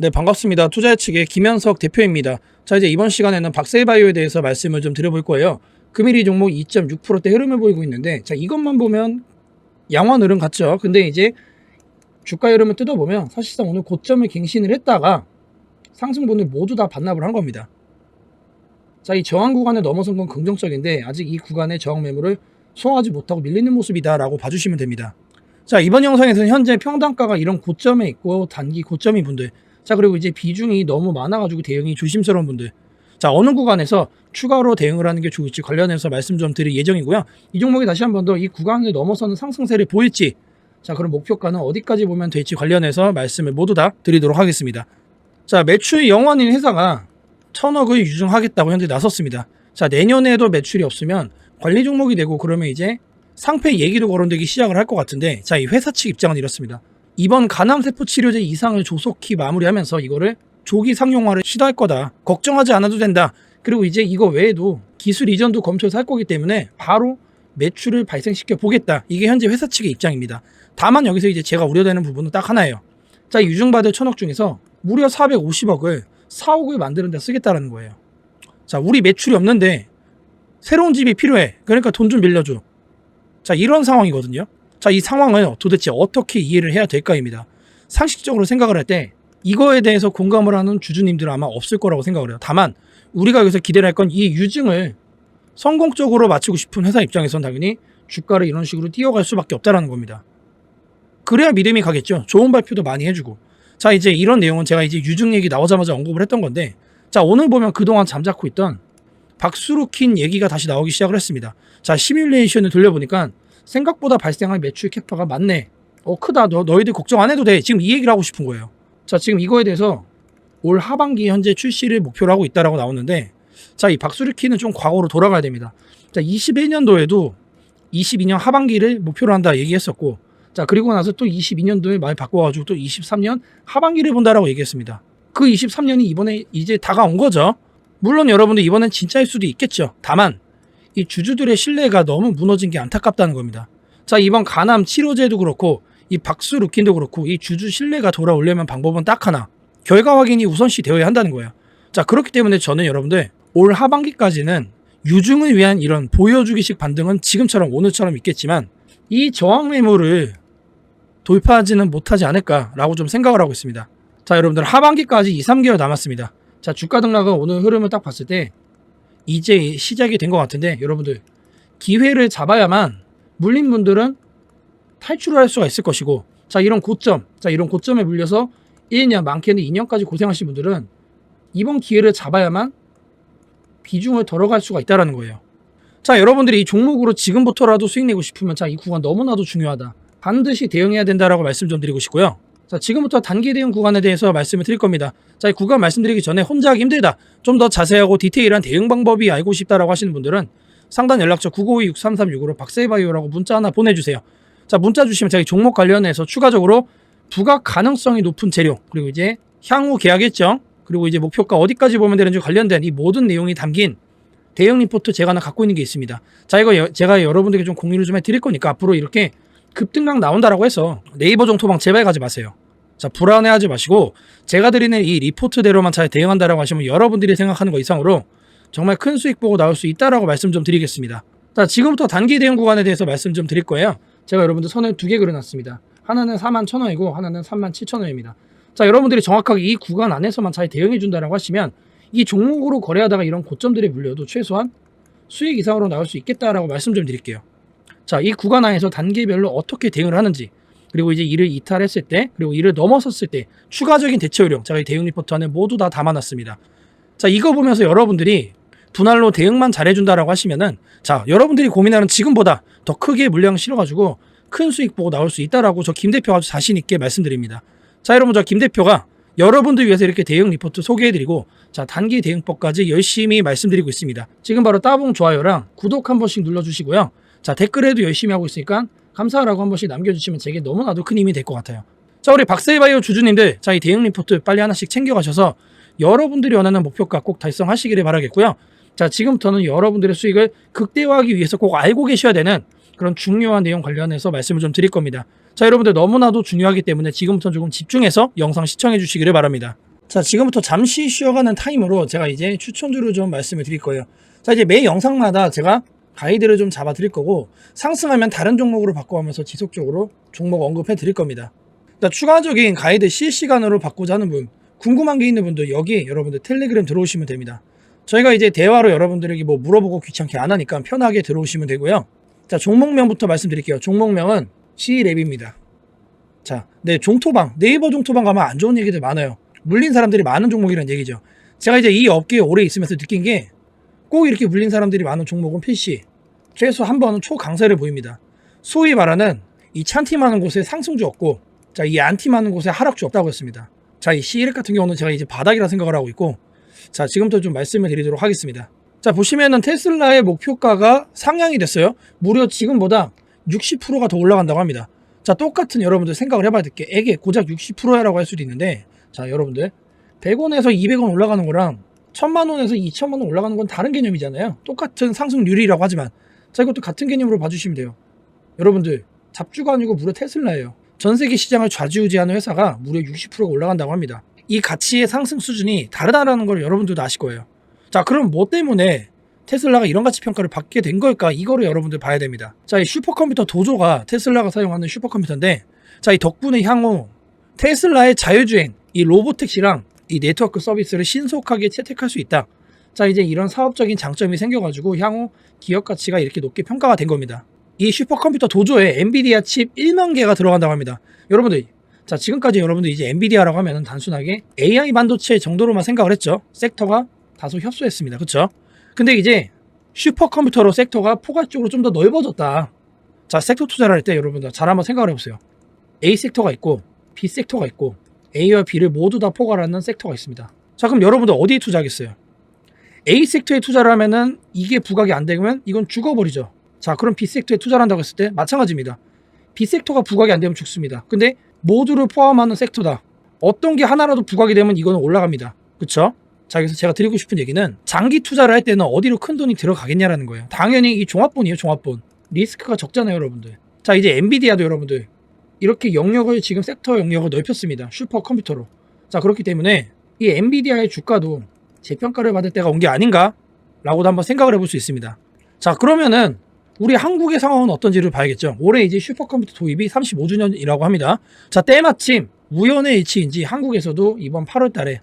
네, 반갑습니다. 투자 측의 김현석 대표입니다. 자, 이제 이번 시간에는 박셀바이오에 대해서 말씀을 좀 드려볼 거예요. 금일이 종목 2.6%대 흐름을 보이고 있는데, 자, 이것만 보면 양원 흐름 같죠? 근데 이제 주가 흐름을 뜯어보면 사실상 오늘 고점을 갱신을 했다가 상승분을 모두 다 반납을 한 겁니다. 자, 이 저항 구간을 넘어선 건 긍정적인데, 아직 이 구간의 저항 매물을 소화하지 못하고 밀리는 모습이다라고 봐주시면 됩니다. 자, 이번 영상에서는 현재 평단가가 이런 고점에 있고 단기 고점인 분들, 자, 그리고 이제 비중이 너무 많아가지고 대응이 조심스러운 분들, 자, 어느 구간에서 추가로 대응을 하는 게 좋을지 관련해서 말씀 좀 드릴 예정이고요. 이 종목이 다시 한 번 더 이 구간을 넘어서는 상승세를 보일지, 자, 그럼 목표가는 어디까지 보면 될지 관련해서 말씀을 모두 다 드리도록 하겠습니다. 자, 매출 영원인 회사가 천억을 유증하겠다고 현재 나섰습니다. 자, 내년에도 매출이 없으면 관리 종목이 되고 그러면 이제 상패 얘기도 거론되기 시작을 할 것 같은데 자, 이 회사 측 입장은 이렇습니다. 이번 간암세포 치료제 이상을 조속히 마무리하면서 이거를 조기 상용화를 시도할 거다. 걱정하지 않아도 된다. 그리고 이제 이거 외에도 기술 이전도 검토해서 할 거기 때문에 바로 매출을 발생시켜 보겠다. 이게 현재 회사 측의 입장입니다. 다만 여기서 이제 제가 우려되는 부분은 딱 하나예요. 자, 이 유증받을 천억 중에서 무려 450억을 4억을 만드는 데 쓰겠다라는 거예요. 자, 우리 매출이 없는데 새로운 집이 필요해. 그러니까 돈 좀 빌려줘. 자, 이런 상황이거든요. 자, 이 상황을 도대체 어떻게 이해를 해야 될까입니다. 상식적으로 생각을 할 때 이거에 대해서 공감을 하는 주주님들은 아마 없을 거라고 생각을 해요. 다만 우리가 여기서 기대를 할 건 이 유증을 성공적으로 마치고 싶은 회사 입장에선 당연히 주가를 이런 식으로 뛰어갈 수밖에 없다라는 겁니다. 그래야 믿음이 가겠죠. 좋은 발표도 많이 해주고. 자, 이제 이런 내용은 제가 이제 유증 얘기 나오자마자 언급을 했던 건데, 자, 오늘 보면 그동안 잠자코 있던 박수루킨 얘기가 다시 나오기 시작을 했습니다. 자, 시뮬레이션을 돌려보니까 생각보다 발생할 매출 캐파가 많네. 어, 크다. 너, 너희들 걱정 안 해도 돼. 지금 이 얘기를 하고 싶은 거예요. 자, 지금 이거에 대해서 올 하반기 현재 출시를 목표로 하고 있다라고 나오는데, 자, 이 박수루킨은 좀 과거로 돌아가야 됩니다. 자, 21년도에도 22년 하반기를 목표로 한다 얘기했었고, 자, 그리고 나서 또 22년도에 많이 바꿔가지고 또 23년 하반기를 본다라고 얘기했습니다. 그 23년이 이번에 이제 다가온 거죠. 물론 여러분들 이번엔 진짜일 수도 있겠죠. 다만 이 주주들의 신뢰가 너무 무너진 게 안타깝다는 겁니다. 자 이번 간암 치료제도 그렇고 이 박수 루킨도 그렇고 이 주주 신뢰가 돌아오려면 방법은 딱 하나 결과 확인이 우선시 되어야 한다는 거예요. 자 그렇기 때문에 저는 여러분들 올 하반기까지는 유증을 위한 이런 보여주기식 반등은 지금처럼 오늘처럼 있겠지만 이 저항 매물을 돌파하지는 못하지 않을까라고 좀 생각을 하고 있습니다. 자 여러분들 하반기까지 2, 3개월 남았습니다. 자 주가 등락은 오늘 흐름을 딱 봤을 때 이제 시작이 된 것 같은데 여러분들 기회를 잡아야만 물린 분들은 탈출을 할 수가 있을 것이고 자 이런 고점 자 이런 고점에 물려서 1년 많게는 2년까지 고생하신 분들은 이번 기회를 잡아야만 비중을 덜어갈 수가 있다라는 거예요. 자 여러분들이 이 종목으로 지금부터라도 수익 내고 싶으면 자 이 구간 너무나도 중요하다. 반드시 대응해야 된다라고 말씀 좀 드리고 싶고요. 자, 지금부터 단기 대응 구간에 대해서 말씀을 드릴 겁니다. 자, 이 구간 말씀드리기 전에 혼자 하기 힘들다. 좀 더 자세하고 디테일한 대응 방법이 알고 싶다라고 하시는 분들은 상단 연락처 952-6336으로 박세바이오라고 문자 하나 보내주세요. 자, 문자 주시면 저희 종목 관련해서 추가적으로 부각 가능성이 높은 재료, 그리고 이제 향후 계약 일정, 그리고 이제 목표가 어디까지 보면 되는지 관련된 이 모든 내용이 담긴 대응 리포트 제가 하나 갖고 있는 게 있습니다. 자, 이거 여- 제가 여러분들에게 좀 공유를 좀 해드릴 거니까 앞으로 이렇게 급등락 나온다라고 해서 네이버 정토방 제발 가지 마세요. 자, 불안해하지 마시고 제가 드리는 이 리포트대로만 잘 대응한다라고 하시면 여러분들이 생각하는 거 이상으로 정말 큰 수익 보고 나올 수 있다라고 말씀 좀 드리겠습니다. 자, 지금부터 단기 대응 구간에 대해서 말씀 좀 드릴 거예요. 제가 여러분들 선을 두 개 그려놨습니다. 하나는 4만 1천 원이고 하나는 3만 7천 원입니다. 자, 여러분들이 정확하게 이 구간 안에서만 잘 대응해 준다라고 하시면 이 종목으로 거래하다가 이런 고점들이 물려도 최소한 수익 이상으로 나올 수 있겠다라고 말씀 좀 드릴게요. 자, 이 구간 안에서 단계별로 어떻게 대응을 하는지, 그리고 이제 이를 이탈했을 때, 그리고 이를 넘어섰을 때 추가적인 대처 요령, 제가 이 대응 리포트 안에 모두 다 담아놨습니다. 자, 이거 보면서 여러분들이 분할로 대응만 잘해준다라고 하시면은, 자, 여러분들이 고민하는 지금보다 더 크게 물량 실어가지고 큰 수익 보고 나올 수 있다라고 저 김 대표가 아주 자신 있게 말씀드립니다. 자, 여러분, 저 김 대표가 여러분들 위해서 이렇게 대응 리포트 소개해드리고, 자, 단기 대응법까지 열심히 말씀드리고 있습니다. 지금 바로 따봉 좋아요랑 구독 한 번씩 눌러주시고요. 자, 댓글에도 열심히 하고 있으니까 감사하라고 한 번씩 남겨주시면 제게 너무나도 큰 힘이 될 것 같아요. 자, 우리 박세바이오 주주님들, 자, 이 대응 리포트 빨리 하나씩 챙겨가셔서 여러분들이 원하는 목표가 꼭 달성하시기를 바라겠고요. 자, 지금부터는 여러분들의 수익을 극대화하기 위해서 꼭 알고 계셔야 되는 그런 중요한 내용 관련해서 말씀을 좀 드릴 겁니다. 자, 여러분들 너무나도 중요하기 때문에 지금부터 조금 집중해서 영상 시청해 주시기를 바랍니다. 자, 지금부터 잠시 쉬어가는 타임으로 제가 이제 추천주를 좀 말씀을 드릴 거예요. 자, 이제 매 영상마다 제가 가이드를 좀 잡아 드릴 거고, 상승하면 다른 종목으로 바꿔가면서 지속적으로 종목 언급해 드릴 겁니다. 자, 추가적인 가이드 실시간으로 받고자 하는 분, 궁금한 게 있는 분들 여기 여러분들 텔레그램 들어오시면 됩니다. 저희가 이제 대화로 여러분들에게 뭐 물어보고 귀찮게 안 하니까 편하게 들어오시면 되고요. 자, 종목명부터 말씀드릴게요. 종목명은 C랩입니다. 자, 네, 종토방, 네이버 종토방 가면 안 좋은 얘기들 많아요. 물린 사람들이 많은 종목이라는 얘기죠. 제가 이제 이 업계에 오래 있으면서 느낀 게 꼭 이렇게 물린 사람들이 많은 종목은 PC. 최소 한 번은 초강세를 보입니다. 소위 말하는 이 많은 곳에 상승주 없고, 자, 이 많은 곳에 하락주 없다고 했습니다. 자, 이 C랩 같은 경우는 제가 이제 바닥이라 생각을 하고 있고, 자, 지금부터 좀 말씀을 드리도록 하겠습니다. 자, 보시면은 테슬라의 목표가가 상향이 됐어요. 무려 지금보다 60%가 더 올라간다고 합니다. 자, 똑같은 여러분들 생각을 해봐야 될 게, 에게 고작 60%라고 할 수도 있는데, 자, 여러분들, 100원에서 200원 올라가는 거랑 1000만원에서 2000만원 올라가는 건 다른 개념이잖아요. 똑같은 상승률이라고 하지만, 자, 이것도 같은 개념으로 봐주시면 돼요. 여러분들, 잡주가 아니고 무려 테슬라예요. 전 세계 시장을 좌지우지하는 회사가 무려 60%가 올라간다고 합니다. 이 가치의 상승 수준이 다르다라는 걸 여러분들도 아실 거예요. 자, 그럼 뭐 때문에 테슬라가 이런 가치 평가를 받게 된 걸까? 이거를 여러분들 봐야 됩니다. 자, 이 슈퍼컴퓨터 도조가 테슬라가 사용하는 슈퍼컴퓨터인데, 자, 이 덕분에 향후 테슬라의 자율주행, 이 로보택시랑 이 네트워크 서비스를 신속하게 채택할 수 있다. 자, 이제 이런 사업적인 장점이 생겨가지고 향후 기업 가치가 이렇게 높게 평가가 된 겁니다. 이 슈퍼컴퓨터 도조에 엔비디아 칩 1만 개가 들어간다고 합니다. 여러분들, 자, 지금까지 여러분들 이제 엔비디아라고 하면 단순하게 AI 반도체 정도로만 생각을 했죠. 섹터가 다소 협소했습니다. 그쵸? 근데 이제 슈퍼컴퓨터로 섹터가 포괄적으로 좀 더 넓어졌다. 자, 섹터 투자를 할 때 여러분들 잘 한번 생각을 해보세요. A 섹터가 있고 B 섹터가 있고 A와 B를 모두 다 포괄하는 섹터가 있습니다. 자, 그럼 여러분들 어디에 투자하겠어요? A 섹터에 투자를 하면은 이게 부각이 안 되면 이건 죽어버리죠. 자, 그럼 B 섹터에 투자를 한다고 했을 때 마찬가지입니다. B 섹터가 부각이 안 되면 죽습니다. 근데 모두를 포함하는 섹터다. 어떤 게 하나라도 부각이 되면 이거는 올라갑니다. 그쵸? 자, 그래서 제가 드리고 싶은 얘기는 장기 투자를 할 때는 어디로 큰 돈이 들어가겠냐라는 거예요. 당연히 이 종합본이에요, 종합본. 리스크가 적잖아요, 여러분들. 자, 이제 엔비디아도 여러분들 이렇게 영역을 지금 섹터 영역을 넓혔습니다. 슈퍼 컴퓨터로. 자, 그렇기 때문에 이 엔비디아의 주가도 재평가를 받을 때가 온 게 아닌가? 라고도 한번 생각을 해볼 수 있습니다. 자, 그러면은 우리 한국의 상황은 어떤지를 봐야겠죠. 올해 이제 슈퍼컴퓨터 도입이 35주년이라고 합니다. 자, 때마침 우연의 일치인지 한국에서도 이번 8월 달에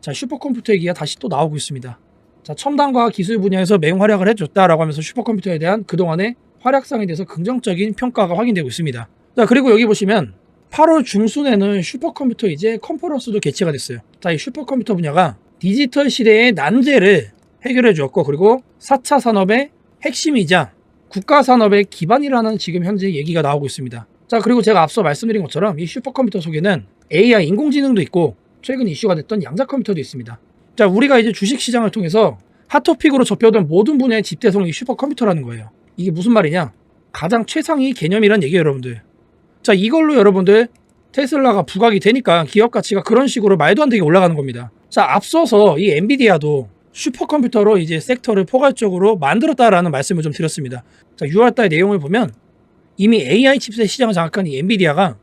자, 슈퍼컴퓨터 얘기가 다시 또 나오고 있습니다. 자, 첨단과학 기술 분야에서 맹활약을 해줬다라고 하면서 슈퍼컴퓨터에 대한 그동안의 활약상에 대해서 긍정적인 평가가 확인되고 있습니다. 자, 그리고 여기 보시면 8월 중순에는 슈퍼컴퓨터 이제 컨퍼런스도 개최가 됐어요. 자, 이 슈퍼컴퓨터 분야가 디지털 시대의 난제를 해결해 주었고, 그리고 4차 산업의 핵심이자 국가 산업의 기반이라는 지금 현재 얘기가 나오고 있습니다. 자, 그리고 제가 앞서 말씀드린 것처럼 이 슈퍼컴퓨터 속에는 AI 인공지능도 있고 최근 이슈가 됐던 양자 컴퓨터도 있습니다. 자, 우리가 이제 주식 시장을 통해서 핫토픽으로 접혀든 모든 분야의 집대성이 슈퍼컴퓨터라는 거예요. 이게 무슨 말이냐? 가장 최상위 개념이란 얘기예요, 여러분들. 자, 이걸로 여러분들 테슬라가 부각이 되니까 기업 가치가 그런 식으로 말도 안 되게 올라가는 겁니다. 자, 앞서서 이 엔비디아도 슈퍼컴퓨터로 이제 섹터를 포괄적으로 만들었다라는 말씀을 좀 드렸습니다. 자, 6월달 내용을 보면 이미 AI 칩셋 시장을 장악한 이 엔비디아가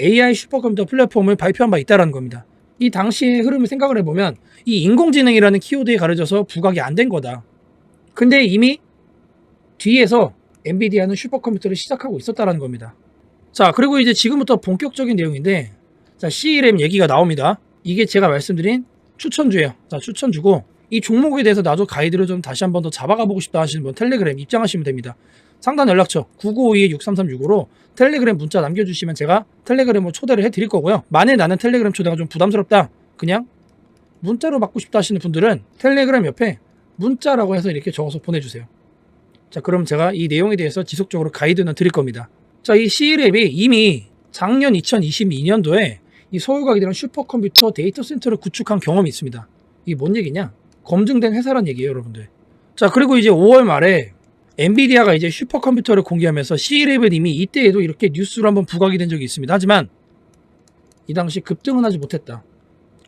AI 슈퍼컴퓨터 플랫폼을 발표한 바 있다라는 겁니다. 이 당시의 흐름을 생각을 해보면 이 인공지능이라는 키워드에 가려져서 부각이 안 된 거다. 근데 이미 뒤에서 엔비디아는 슈퍼컴퓨터를 시작하고 있었다라는 겁니다. 자, 그리고 이제 지금부터 본격적인 내용인데, 자, CRM 얘기가 나옵니다. 이게 제가 말씀드린 추천주예요. 자, 추천주고, 이 종목에 대해서 나도 가이드를 좀 다시 한번 더 잡아가 보고 싶다 하시는 분 텔레그램 입장하시면 됩니다. 상단 연락처 9952-6336으로 텔레그램 문자 남겨주시면 제가 텔레그램으로 초대를 해드릴 거고요. 만에 나는 텔레그램 초대가 좀 부담스럽다. 그냥 문자로 받고 싶다 하시는 분들은 텔레그램 옆에 문자라고 해서 이렇게 적어서 보내주세요. 자, 그럼 제가 이 내용에 대해서 지속적으로 가이드는 드릴 겁니다. 자, 이 C랩이 이미 작년 2022년도에 이 서울과학에 대한 슈퍼컴퓨터 데이터 센터를 구축한 경험이 있습니다. 이게 뭔 얘기냐? 검증된 회사란 얘기예요, 여러분들. 자, 그리고 이제 5월 말에 엔비디아가 이제 슈퍼컴퓨터를 공개하면서 C랩은 이미 이때에도 이렇게 뉴스로 한번 부각이 된 적이 있습니다. 하지만 이 당시 급등은 하지 못했다.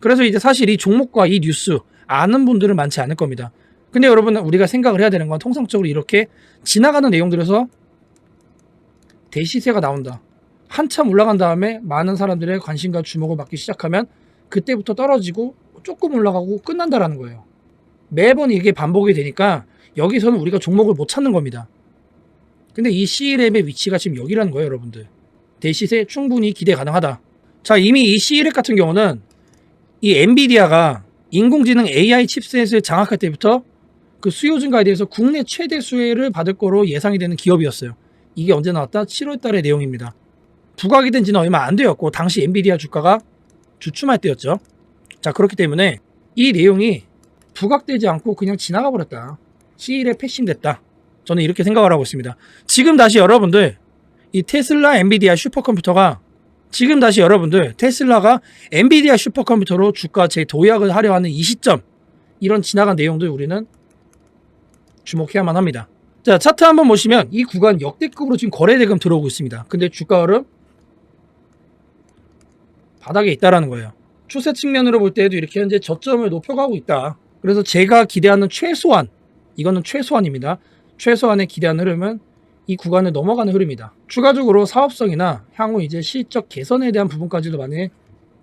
그래서 이제 사실 이 종목과 이 뉴스 아는 분들은 많지 않을 겁니다. 근데 여러분 우리가 생각을 해야 되는 건 통상적으로 이렇게 지나가는 내용들에서 대시세가 나온다. 한참 올라간 다음에 많은 사람들의 관심과 주목을 받기 시작하면 그때부터 떨어지고 조금 올라가고 끝난다라는 거예요. 매번 이게 반복이 되니까 여기서는 우리가 종목을 못 찾는 겁니다. 근데 이 C랩의 위치가 지금 여기라는 거예요, 여러분들. 대시세 충분히 기대 가능하다. 자, 이미 이 C랩 같은 경우는 이 엔비디아가 인공지능 AI 칩셋을 장악할 때부터 그 수요 증가에 대해서 국내 최대 수혜를 받을 거로 예상이 되는 기업이었어요. 이게 언제 나왔다? 7월 달의 내용입니다. 부각이 된 지는 얼마 안 되었고 당시 엔비디아 주가가 주춤할 때였죠. 자, 그렇기 때문에 이 내용이 부각되지 않고 그냥 지나가 버렸다. C일에 패싱됐다. 저는 이렇게 생각을 하고 있습니다. 지금 다시 여러분들 이 테슬라 엔비디아 슈퍼컴퓨터가 지금 다시 여러분들 테슬라가 엔비디아 슈퍼컴퓨터로 주가 재도약을 하려 하는 이 시점 이런 지나간 내용들 우리는 주목해야만 합니다. 자 차트 한번 보시면 이 구간 역대급으로 지금 거래대금 들어오고 있습니다. 근데 주가 흐름 바닥에 있다라는 거예요. 추세 측면으로 볼 때도 이렇게 현재 저점을 높여가고 있다. 그래서 제가 기대하는 최소한 이거는 최소한입니다. 최소한의 기대하는 흐름은 이 구간을 넘어가는 흐름이다. 추가적으로 사업성이나 향후 이제 실적 개선에 대한 부분까지도 만약에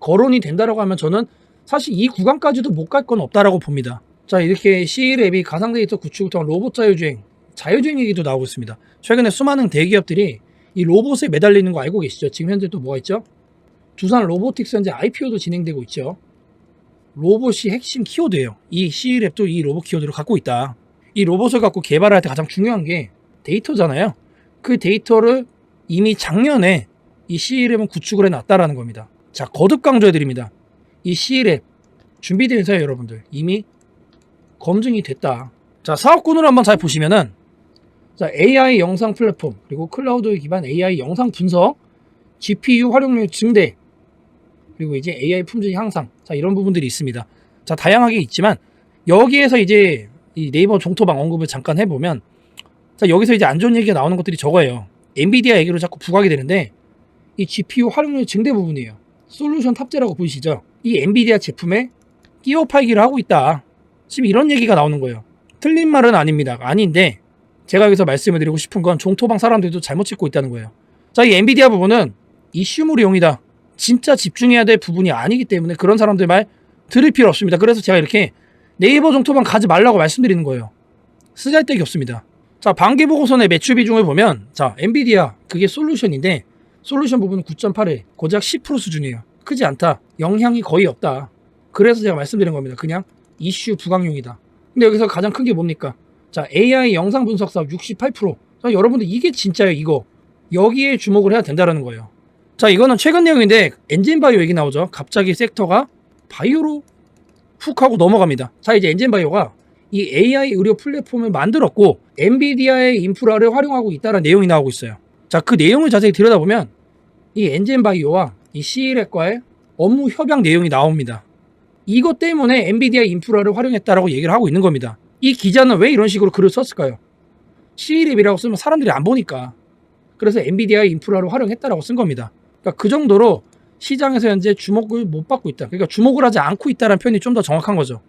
거론이 된다라고 하면 저는 사실 이 구간까지도 못 갈 건 없다라고 봅니다. 자 이렇게 C랩이 가상 데이터 구축을 통한 로봇 자율주행, 자율주행 얘기도 나오고 있습니다. 최근에 수많은 대기업들이 이 로봇에 매달리는 거 알고 계시죠? 지금 현재 또 뭐가 있죠? 두산 로보틱스 현재 IPO도 진행되고 있죠. 로봇이 핵심 키워드예요. 이 C랩도 이 로봇 키워드를 갖고 있다. 이 로봇을 갖고 개발할 때 가장 중요한 게 데이터잖아요. 그 데이터를 이미 작년에 이 C랩은 구축을 해놨다라는 겁니다. 자, 거듭 강조해드립니다. 이 C랩 준비된 회사예요, 여러분들. 이미 검증이 됐다. 자, 사업군으로 한번 잘 보시면은 자, AI 영상 플랫폼 그리고 클라우드 기반 AI 영상 분석, GPU 활용률 증대, 그리고 이제 AI 품질 향상, 자 이런 부분들이 있습니다. 자 다양하게 있지만 여기에서 이제 이 네이버 종토방 언급을 잠깐 해보면 자 여기서 이제 안 좋은 얘기가 나오는 것들이 저거예요. 엔비디아 얘기로 자꾸 부각이 되는데 이 GPU 활용률 증대 부분이에요. 솔루션 탑재라고 보이시죠? 이 엔비디아 제품에 끼워 팔기를 하고 있다. 지금 이런 얘기가 나오는 거예요. 틀린 말은 아닙니다. 아닌데 제가 여기서 말씀을 드리고 싶은 건 종토방 사람들도 잘못 찍고 있다는 거예요. 자, 이 엔비디아 부분은 이슈물이용이다. 진짜 집중해야 될 부분이 아니기 때문에 그런 사람들 말 들을 필요 없습니다. 그래서 제가 이렇게 네이버 정토방 가지 말라고 말씀드리는 거예요. 쓰잘데기 없습니다. 자, 반기 보고서의 매출 비중을 보면 자, 엔비디아 그게 솔루션인데 솔루션 부분은 9.8에 고작 10% 수준이에요. 크지 않다. 영향이 거의 없다. 그래서 제가 말씀드린 겁니다. 그냥 이슈 부강용이다. 근데 여기서 가장 큰 게 뭡니까? 자, AI 영상 분석 사업 68%. 자, 여러분들 이게 진짜예요, 이거. 여기에 주목을 해야 된다라는 거예요. 자, 이거는 최근 내용인데 엔진 바이오 얘기 나오죠. 갑자기 섹터가 바이오로 훅 하고 넘어갑니다. 자, 이제 엔진 바이오가 이 AI 의료 플랫폼을 만들었고 엔비디아의 인프라를 활용하고 있다는 내용이 나오고 있어요. 자, 그 내용을 자세히 들여다보면 이 엔진 바이오와 이 C랩과의 업무 협약 내용이 나옵니다. 이것 때문에 엔비디아 인프라를 활용했다라고 얘기를 하고 있는 겁니다. 이 기자는 왜 이런 식으로 글을 썼을까요? C랩이라고 쓰면 사람들이 안 보니까. 그래서 엔비디아의 인프라를 활용했다라고 쓴 겁니다. 그러니까 그 정도로 시장에서 현재 주목을 못 받고 있다. 그러니까 주목을 하지 않고 있다는 표현이 좀 더 정확한 거죠.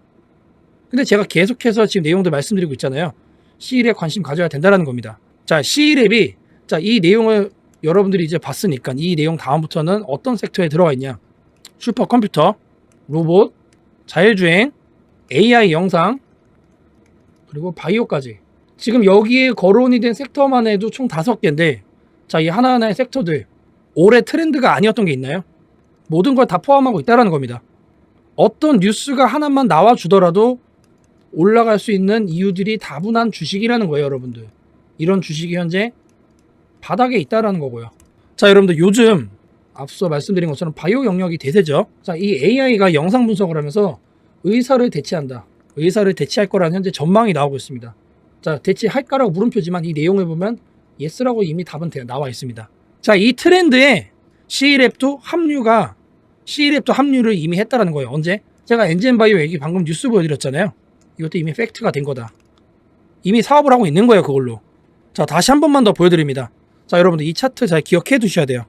근데 제가 계속해서 지금 내용들 말씀드리고 있잖아요. C랩 관심 가져야 된다는 겁니다. 자, C랩이 자, 이 내용을 여러분들이 이제 봤으니까 이 내용 다음부터는 어떤 섹터에 들어가 있냐? 슈퍼컴퓨터, 로봇, 자율주행, AI 영상, 그리고 바이오까지. 지금 여기에 거론이 된 섹터만 해도 총 다섯 개인데, 자, 이 하나하나의 섹터들, 올해 트렌드가 아니었던 게 있나요? 모든 걸 다 포함하고 있다는 겁니다. 어떤 뉴스가 하나만 나와주더라도 올라갈 수 있는 이유들이 다분한 주식이라는 거예요, 여러분들. 이런 주식이 현재 바닥에 있다라는 거고요. 자, 여러분들 요즘 앞서 말씀드린 것처럼 바이오 영역이 대세죠. 자, 이 AI가 영상 분석을 하면서 의사를 대체한다. 의사를 대체할 거라는 현재 전망이 나오고 있습니다. 자, 대체할까라고 물음표지만 이 내용을 보면 예스라고 이미 답은 대- 나와 있습니다. 자, 이 트렌드에 C랩도 합류가 C랩도 합류를 이미 했다라는 거예요. 언제? 제가 엔진바이오 얘기 방금 뉴스 보여드렸잖아요. 이것도 이미 팩트가 된 거다. 이미 사업을 하고 있는 거예요, 그걸로. 자, 다시 한 번만 더 보여드립니다. 자, 여러분들 이 차트 잘 기억해 두셔야 돼요.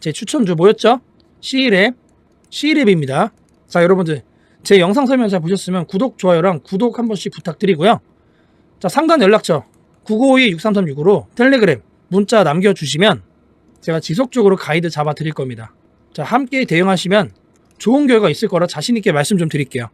제 추천주 뭐였죠? C랩, C랩입니다. 자, 여러분들 제 영상 설명 잘 보셨으면 구독, 좋아요랑 구독 한 번씩 부탁드리고요. 자, 상단 연락처 9952-6336으로 텔레그램 문자 남겨주시면 제가 지속적으로 가이드 잡아 드릴 겁니다. 자, 함께 대응하시면 좋은 결과 있을 거라 자신 있게 말씀 좀 드릴게요.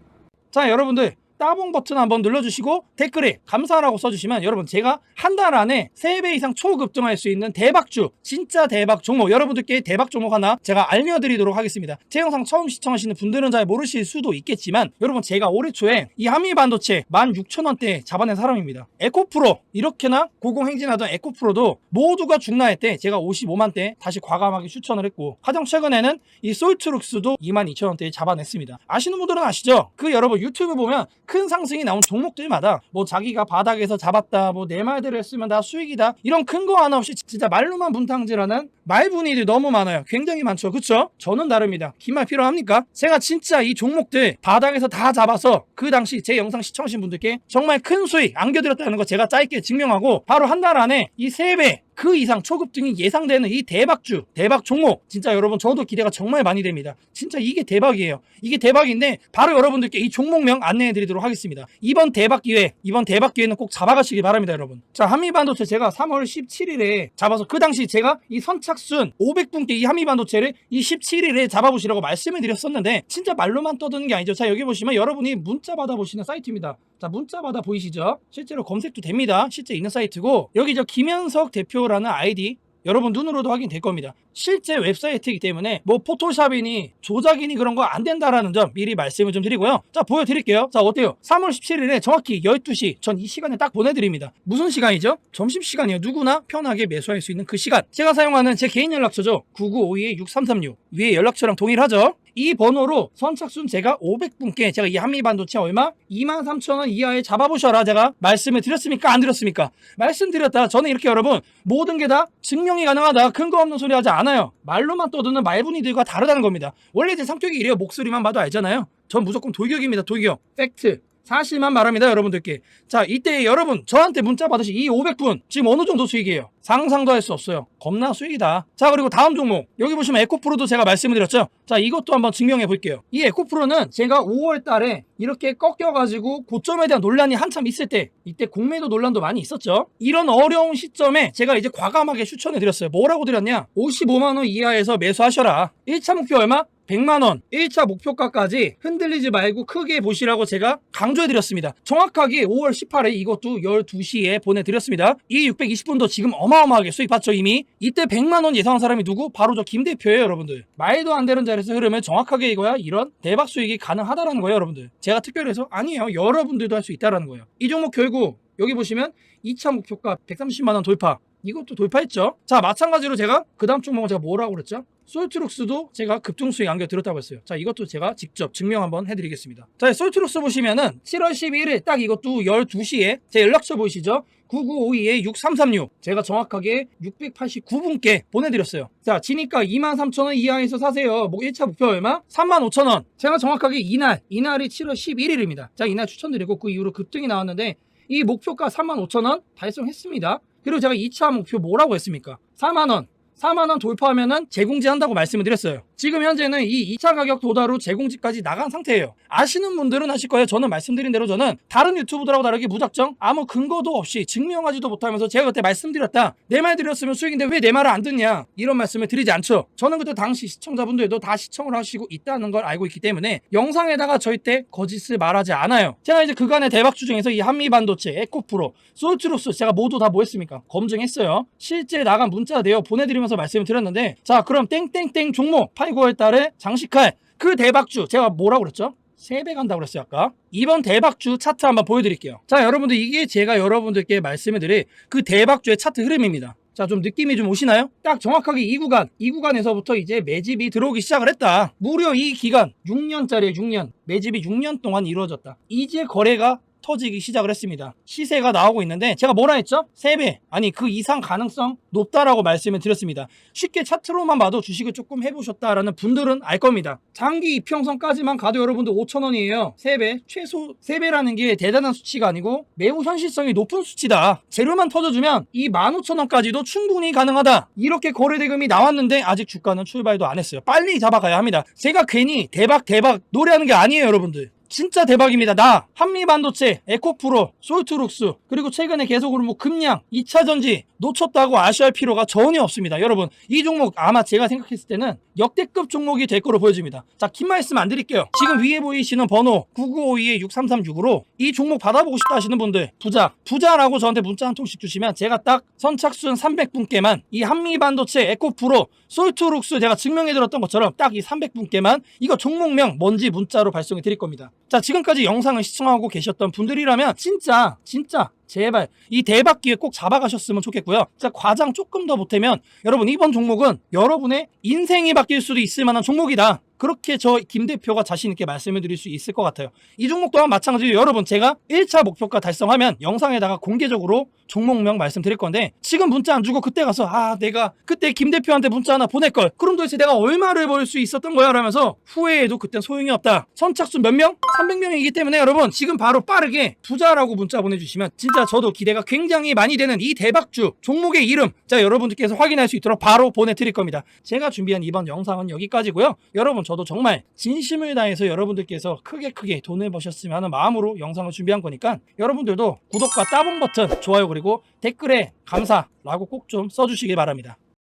자, 여러분들 따봉 버튼 한번 눌러주시고 댓글에 감사라고 써주시면 여러분 제가 한 달 안에 3배 이상 초급등할 수 있는 대박주 진짜 대박 종목 여러분들께 대박 종목 하나 제가 알려드리도록 하겠습니다. 제 영상 처음 시청하시는 분들은 잘 모르실 수도 있겠지만 여러분 제가 올해 초에 이 한미반도체 16,000원대 잡아낸 사람입니다. 에코프로 이렇게나 고공행진하던 에코프로도 모두가 중나할 때 제가 55만대 다시 과감하게 추천을 했고 가장 최근에는 이 솔트룩스도 22,000원대에 잡아냈습니다. 아시는 분들은 아시죠? 그 여러분 유튜브 보면 큰 상승이 나온 종목들마다 뭐 자기가 바닥에서 잡았다 뭐 내 말대로 했으면 다 수익이다 이런 큰 거 하나 없이 진짜 말로만 분탕질하는 말분이들 너무 많아요 굉장히 많죠 그쵸? 저는 다릅니다 긴 말 필요합니까? 제가 진짜 이 종목들 바닥에서 다 잡아서 그 당시 제 영상 시청하신 분들께 정말 큰 수익 안겨드렸다는 거 제가 짧게 증명하고 바로 한 달 안에 이 3배 그 이상 초급 등이 예상되는 이 대박주, 대박 종목. 진짜 여러분 저도 기대가 정말 많이 됩니다. 진짜 이게 대박이에요. 이게 대박인데 바로 여러분들께 이 종목명 안내해 드리도록 하겠습니다. 이번 대박 기회, 이번 대박 기회는 꼭 잡아가시기 바랍니다, 여러분. 자, 한미반도체 제가 3월 17일에 잡아서 그 당시 제가 이 선착 순 500분께 이 한미반도체를 이 17일에 잡아보시라고 말씀을 드렸었는데 진짜 말로만 떠드는 게 아니죠. 자, 여기 보시면 여러분이 문자 받아보시는 사이트입니다. 자, 문자 받아 보이시죠? 실제로 검색도 됩니다. 실제 있는 사이트고 여기 저 김현석 대표라는 아이디 여러분 눈으로도 확인될 겁니다. 실제 웹사이트이기 때문에 뭐 포토샵이니 조작이니 그런 거 안 된다라는 점 미리 말씀을 좀 드리고요. 자 보여드릴게요. 자 어때요? 3월 17일에 정확히 12시 전 이 시간에 딱 보내드립니다. 무슨 시간이죠? 점심시간이에요. 누구나 편하게 매수할 수 있는 그 시간. 제가 사용하는 제 개인 연락처죠. 9952-6336 위에 연락처랑 동일하죠? 이 번호로 선착순 제가 500분께 제가 이 한미반도체 얼마? 23,000원 이하에 잡아보셔라 제가 말씀을 드렸습니까? 안 드렸습니까? 말씀드렸다. 저는 이렇게 여러분 모든 게 다 증명이 가능하다. 근거 없는 소리 하지 않아요. 말로만 떠드는 말분이들과 다르다는 겁니다. 원래 제 성격이 이래요. 목소리만 봐도 알잖아요. 전 무조건 돌격입니다. 돌격. 팩트. 사실만 말합니다, 여러분들께. 자, 이때 여러분, 저한테 문자 받으신 이 500분, 지금 어느 정도 수익이에요? 상상도 할 수 없어요. 겁나 수익이다. 자, 그리고 다음 종목. 여기 보시면 에코프로도 제가 말씀을 드렸죠? 자, 이것도 한번 증명해 볼게요. 이 에코프로는 제가 5월 달에 이렇게 꺾여가지고 고점에 대한 논란이 한참 있을 때, 이때 공매도 논란도 많이 있었죠? 이런 어려운 시점에 제가 이제 과감하게 추천해 드렸어요. 뭐라고 드렸냐? 55만원 이하에서 매수하셔라. 1차 목표 얼마? 100만원 1차 목표가까지 흔들리지 말고 크게 보시라고 제가 강조해드렸습니다. 정확하게 5월 18일 이것도 12시에 보내드렸습니다. 이 620분도 지금 어마어마하게 수익 봤죠 이미? 이때 100만원 예상한 사람이 누구? 바로 저 김 대표예요 여러분들. 말도 안 되는 자리에서 흐름을 정확하게 읽어야 이런 대박 수익이 가능하다라는 거예요 여러분들. 제가 특별해서 아니에요 여러분들도 할 수 있다라는 거예요. 이 종목 결국 여기 보시면 2차 목표가 130만원 돌파 이것도 돌파했죠. 자, 마찬가지로 제가 그 다음 종목은 제가 뭐라고 그랬죠? 솔트룩스도 제가 급등수익 안겨드렸다고 했어요. 자, 이것도 제가 직접 증명 한번 해드리겠습니다. 자, 솔트룩스 보시면은 7월 12일 딱 이것도 12시에 제 연락처 보이시죠? 9952-6336 제가 정확하게 689분께 보내드렸어요. 자, 지니까 23,000원 이하에서 사세요. 뭐 1차 목표 얼마? 35,000원. 제가 정확하게 이날, 이날이 7월 11일입니다. 자, 이날 추천드리고 그 이후로 급등이 나왔는데 이 목표가 35,000원 달성했습니다. 그리고 제가 2차 목표 뭐라고 했습니까? 4만원. 4만원 돌파하면은 재공지 한다고 말씀을 드렸어요. 지금 현재는 이 2차 가격 도달로 재공지까지 나간 상태예요. 아시는 분들은 아실 거예요. 저는 말씀드린 대로 저는 다른 유튜브들하고 다르게 무작정 아무 근거도 없이 증명하지도 못하면서 제가 그때 말씀드렸다. 내 말 드렸으면 수익인데 왜 내 말을 안 듣냐. 이런 말씀을 드리지 않죠. 저는 그때 당시 시청자분들도 다 시청을 하시고 있다는 걸 알고 있기 때문에 영상에다가 절대 거짓을 말하지 않아요. 제가 이제 그간의 대박주 중에서 이 한미반도체, 에코프로, 솔트로스 제가 모두 다 뭐 했습니까? 검증했어요. 실제 나간 문자 내어 보내드리면서 말씀을 드렸는데 자 그럼 땡땡땡 종목 8, 9월 달에 장식할 그 대박주 제가 뭐라고 그랬죠? 3배 간다고 그랬어요 아까 이번 대박주 차트 한번 보여드릴게요 자 여러분들 이게 제가 여러분들께 말씀을 드릴 그 대박주의 차트 흐름입니다 자, 좀 느낌이 좀 오시나요? 딱 정확하게 이 구간, 이 구간에서부터 이제 매집이 들어오기 시작을 했다. 무려 이 기간, 6년짜리 6년, 매집이 6년 동안 이루어졌다. 이제 거래가 터지기 시작을 했습니다. 시세가 나오고 있는데 제가 뭐라 했죠? 3배 아니 그 이상 가능성 높다라고 말씀을 드렸습니다. 쉽게 차트로만 봐도 주식을 조금 해보셨다라는 분들은 알 겁니다. 장기 이평선까지만 가도 여러분들 5천원이에요. 3배 최소 3배라는 게 대단한 수치가 아니고 매우 현실성이 높은 수치다. 재료만 터져주면 이 15,000원까지도 충분히 가능하다. 이렇게 거래 대금이 나왔는데 아직 주가는 출발도 안 했어요. 빨리 잡아가야 합니다. 제가 괜히 대박 대박 노래하는 게 아니에요 여러분들. 진짜 대박입니다. 나 한미반도체, 에코프로, 솔트룩스 그리고 최근에 계속으로 뭐 금량, 2차전지 놓쳤다고 아쉬워할 필요가 전혀 없습니다. 여러분 이 종목 아마 제가 생각했을 때는 역대급 종목이 될 거로 보여집니다. 자 긴 말씀 안 드릴게요. 지금 위에 보이시는 번호 9952-6336으로 이 종목 받아보고 싶다 하시는 분들 부자 부자라고 저한테 문자 한 통씩 주시면 제가 딱 선착순 300분께만 이 한미반도체, 에코프로, 솔트룩스 제가 증명해 드렸던 것처럼 딱 이 300분께만 이거 종목명 뭔지 문자로 발송해 드릴 겁니다. 자 지금까지 영상을 시청하고 계셨던 분들이라면 진짜 진짜 제발 이 대박 기회 꼭 잡아가셨으면 좋겠고요. 자 과장 조금 더 보태면 여러분 이번 종목은 여러분의 인생이 바뀔 수도 있을 만한 종목이다. 그렇게 저 김 대표가 자신 있게 말씀을 드릴 수 있을 것 같아요. 이 종목 또한 마찬가지로 여러분 제가 1차 목표가 달성하면 영상에다가 공개적으로 종목명 말씀드릴 건데 지금 문자 안 주고 그때 가서 아 내가 그때 김 대표한테 문자 하나 보낼 걸. 그럼 도대체 내가 얼마를 벌 수 있었던 거야? 라면서 후회해도 그땐 소용이 없다. 선착순 몇 명? 300명이기 때문에 여러분 지금 바로 빠르게 부자라고 문자 보내주시면 진짜 저도 기대가 굉장히 많이 되는 이 대박주 종목의 이름 자 여러분들께서 확인할 수 있도록 바로 보내드릴 겁니다. 제가 준비한 이번 영상은 여기까지고요. 여러분 저도 정말 진심을 다해서 여러분들께서 크게 크게 돈을 버셨으면 하는 마음으로 영상을 준비한 거니까 여러분들도 구독과 따봉 버튼 좋아요 그리고 댓글에 감사라고 꼭 좀 써주시길 바랍니다